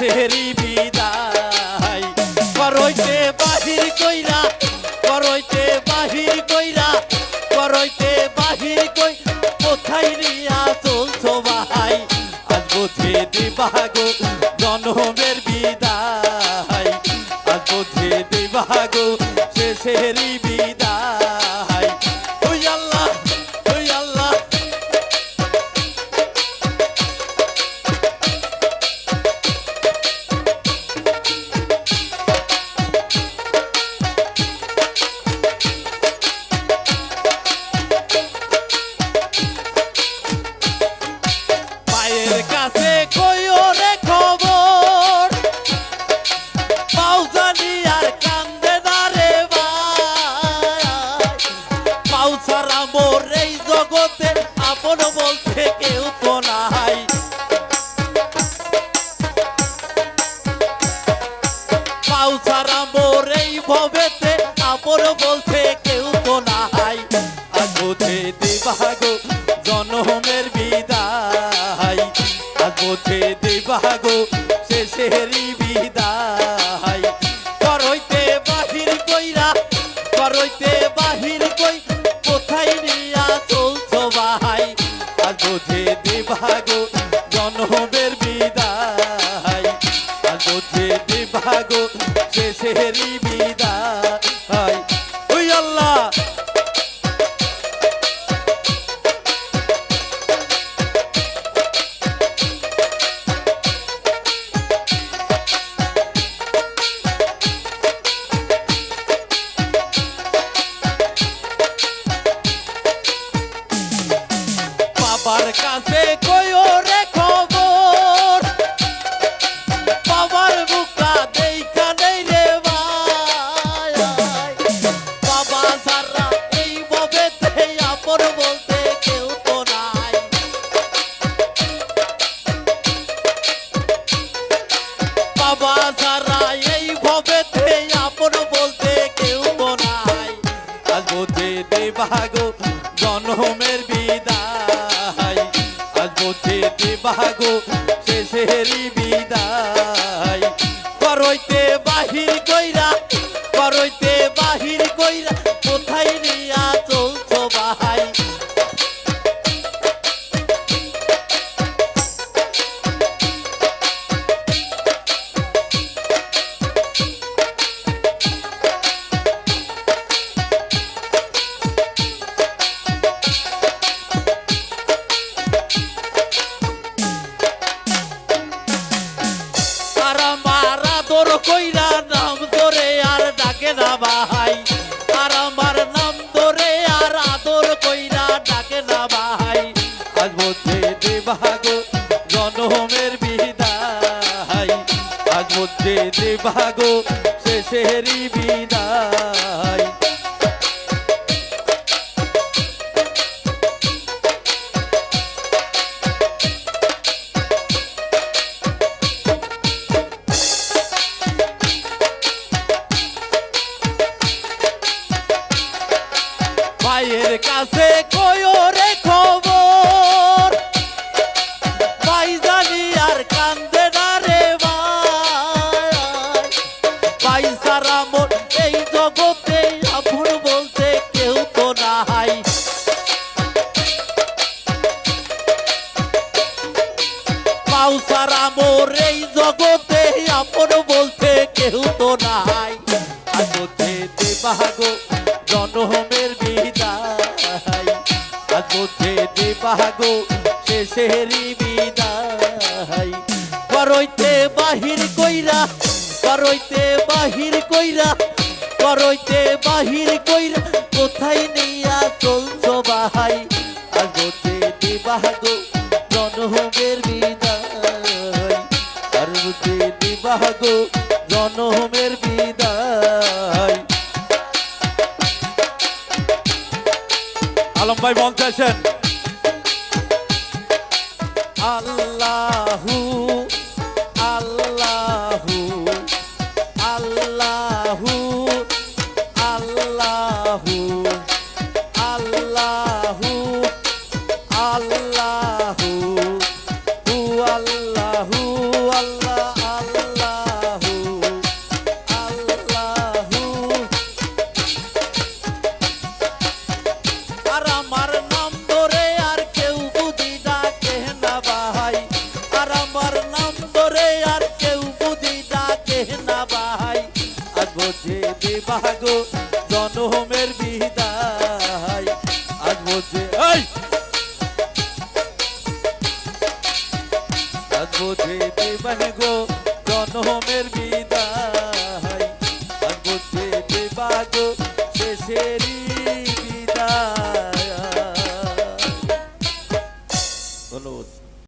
শেষেরই বিদায়। করইতে বাহির কইরা করইতে বাহির কইরা করইতে বাহির কই কোথায় নিয়া চলছো ভাই? আজ বুঝি দিবাগো জনমের বিদায়। ছাড়া মোর এই জগতে আপন বলতে কেউ তো নাই। পাউ মোর এই ভবেতে বাবার কাছে কইও রে খবর। বাবার বুকা দেখা নেই রে ভাই। বাবা সারা এই ববেতে আপন বলতে কেউ তো নাই। বাবা সারা এই ভবেতে আপন বলতে কেউ তো নাই। আজ বুঝে দেবাগো জনমের দেবাগো শেষেরই বিদায়। করইতে বাহির কইরা করইতে না আর আমার নাম ধরে আর আদর কইরা ডাকে না বাহাই আজ মধ্যে দেবাগো জনমের বিদায়। আজ মধ্যে দেবাগো শেষেরই বিদায়। কাছে কইও রে খবর? ভাই জানি আর কান্দে না রে ভাই। সারা এই জগতে, আপন বলতে কেউ তো নাই। পাউ সারা মোর এই জগতে, আপন বলতে কেউ তো নাই। মধ্যে দেবাগো শেষেরই বিদায় করইতে বাহির কইরা করইতে বাহির কইরা করইতে বাহির কইরা, কোথায় নিয়া চলছো আজ মধ্যে দেবাগো জনমের বিদায়। আর মধ্যে দেবাগো আল্লাহু আজ বোঝে বিভাগ জনমের বিদায়। আজ বোঝে এই! আজ বোঝে বিভাগ জনমের বিদায়।